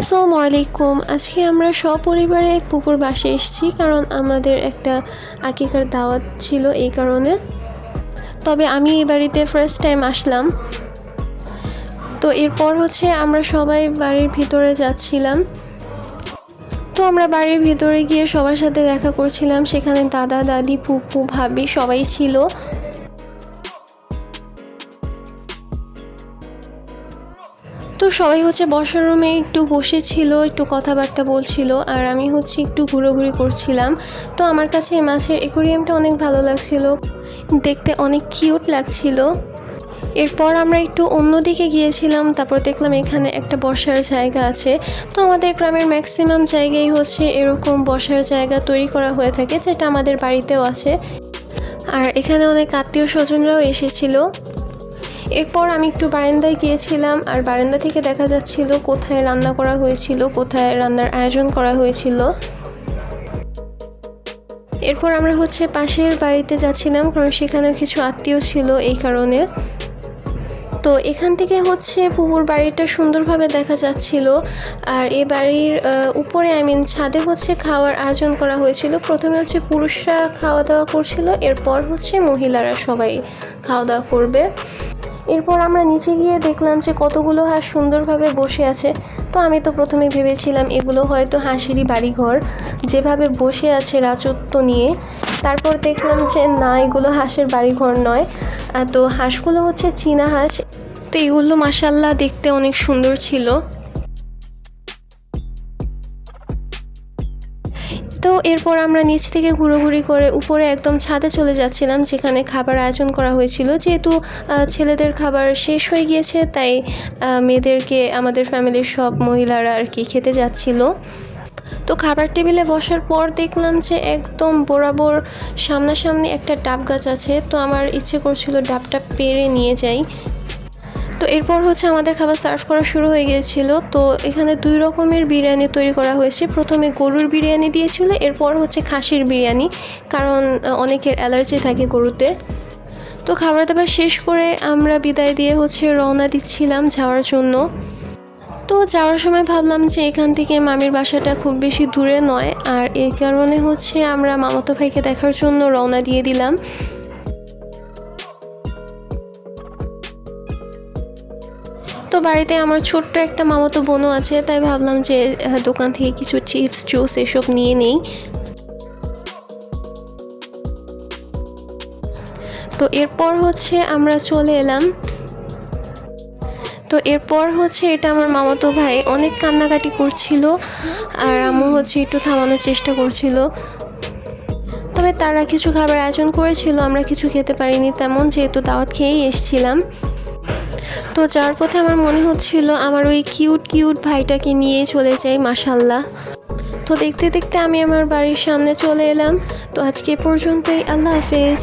আসসালামু আলাইকুম। আজকে আমরা সপরিবারে পুকুর বাসে এসেছি কারণ আমাদের একটা আকিকার দাওয়াত ছিল এই কারণে। তবে আমি এই বাড়িতে ফার্স্ট টাইম আসলাম। তো এরপর হচ্ছে আমরা সবাই বাড়ির ভিতরে যাচ্ছিলাম। তো আমরা বাড়ির ভিতরে গিয়ে সবার সাথে দেখা করছিলাম। সেখানে দাদা, দাদি, ফুপু, ভাবি সবাই ছিল। তো সবাই হচ্ছে বসার রুমে একটু বসেছিল, একটু কথাবার্তা বলছিল আর আমি হচ্ছে একটু ঘোরাঘুরি করছিলাম। তো আমার কাছে এই মাছের একুরিয়ামটা অনেক ভালো লাগছিল, দেখতে অনেক কিউট লাগছিল। এরপর আমরা একটু অন্যদিকে গিয়েছিলাম, তারপর দেখলাম এখানে একটা বসার জায়গা আছে। তো আমাদের গ্রামের ম্যাক্সিমাম জায়গায় হচ্ছে এরকম বসার জায়গা তৈরি করা হয়ে থাকে, যেটা আমাদের বাড়িতেও আছে। আর এখানে অনেক আত্মীয় স্বজনরাও এসেছিল। এরপর আমি একটু বারান্দায় গিয়েছিলাম, আর বারান্দা থেকে দেখা যাচ্ছিল কোথায় রান্না করা হয়েছিল, কোথায় রান্নার আয়োজন করা হয়েছিল। এরপর আমরা হচ্ছে পাশের বাড়িতে যাচ্ছিলাম, কারণ সেখানেও কিছু আত্মীয় ছিল এই কারণে। তো এখান থেকে হচ্ছে পুকুর বাড়িটা সুন্দরভাবে দেখা যাচ্ছিল, আর এ বাড়ির উপরে, আই মিন ছাদে হচ্ছে খাওয়ার আয়োজন করা হয়েছিল। প্রথমে হচ্ছে পুরুষরা খাওয়া দাওয়া করছিল, এরপর হচ্ছে মহিলারা সবাই খাওয়া দাওয়া করবে। এরপর আমরা নিচে গিয়ে দেখলাম যে কতগুলো হাঁস সুন্দরভাবে বসে আছে। তো আমি তো প্রথমে ভেবেছিলাম এগুলো হয়তো হাঁসেরই বাড়িঘর। যেভাবে বসে আছে রাজত্ব নিয়ে, তারপর দেখলাম যে না, এগুলো হাঁসের বাড়িঘর নয়। তো হাঁসগুলো হচ্ছে চীনা হাঁস। তো এগুলো মাসাল্লাহ দেখতে অনেক সুন্দর ছিল। তো এরপর আমরা নিচ থেকে ঘুরোঘুরি করে উপরে একদম ছাদে চলে যাচ্ছিলাম, যেখানে খাবার আয়োজন করা হয়েছিল। যেহেতু ছেলেদের খাবার শেষ হয়ে গিয়েছে, তাই মেয়েদেরকে আমাদের ফ্যামিলির সব মহিলারা আর কি খেতে যাচ্ছিল। তো খাবার টেবিলে বসার পর দেখলাম যে একদম বরাবর সামনাসামনি একটা ডাব গাছ আছে। তো আমার ইচ্ছে করছিল ডাবটা পেরে নিয়ে যাই। তো এরপর হচ্ছে আমাদের খাবার সার্ভ করা শুরু হয়ে গিয়েছিল। তো এখানে দুই রকমের বিরিয়ানি তৈরি করা হয়েছে। প্রথমে গরুর বিরিয়ানি দিয়েছিল, এরপর হচ্ছে খাসির বিরিয়ানি, কারণ অনেকের অ্যালার্জি থাকে গরুতে। তো খাবার দাবার শেষ করে আমরা বিদায় দিয়ে হচ্ছে রওনা দিচ্ছিলাম যাওয়ার জন্য। তো যাওয়ার সময় ভাবলাম যে এখান থেকে মামির বাসাটা খুব বেশি দূরে নয়, আর এই কারণে হচ্ছে আমরা মামাতো ভাইকে দেখার জন্য রওনা দিয়ে দিলাম। বাড়িতে আমার ছোট্ট একটা মামাতো বোনও আছে, তাই ভাবলাম যে দোকান থেকে কিছু চিপস, জুস এসব নিয়ে নেই। তো এরপর হচ্ছে আমরা চলে এলাম। তো এরপর হচ্ছে এটা আমার মামাতো ভাই, অনেক কান্নাকাটি করছিল আর আম্মু হচ্ছে একটু থামানোর চেষ্টা করছিল। তবে তারা কিছু খাবার আয়োজন করেছিল, আমরা কিছু খেতে পারিনি, তেমন যেহেতু দাওয়াত খেয়েই এসছিলাম। তো যার পথে আমার মনে হচ্ছিল আমার ওই কিউট কিউট ভাইটাকে নিয়ে চলে যাই মাসাল্লাহ তো দেখতে দেখতে আমি আমার বাড়ির সামনে চলে এলাম। তো আজকে পর্যন্তই, আল্লাহ হাফেজ।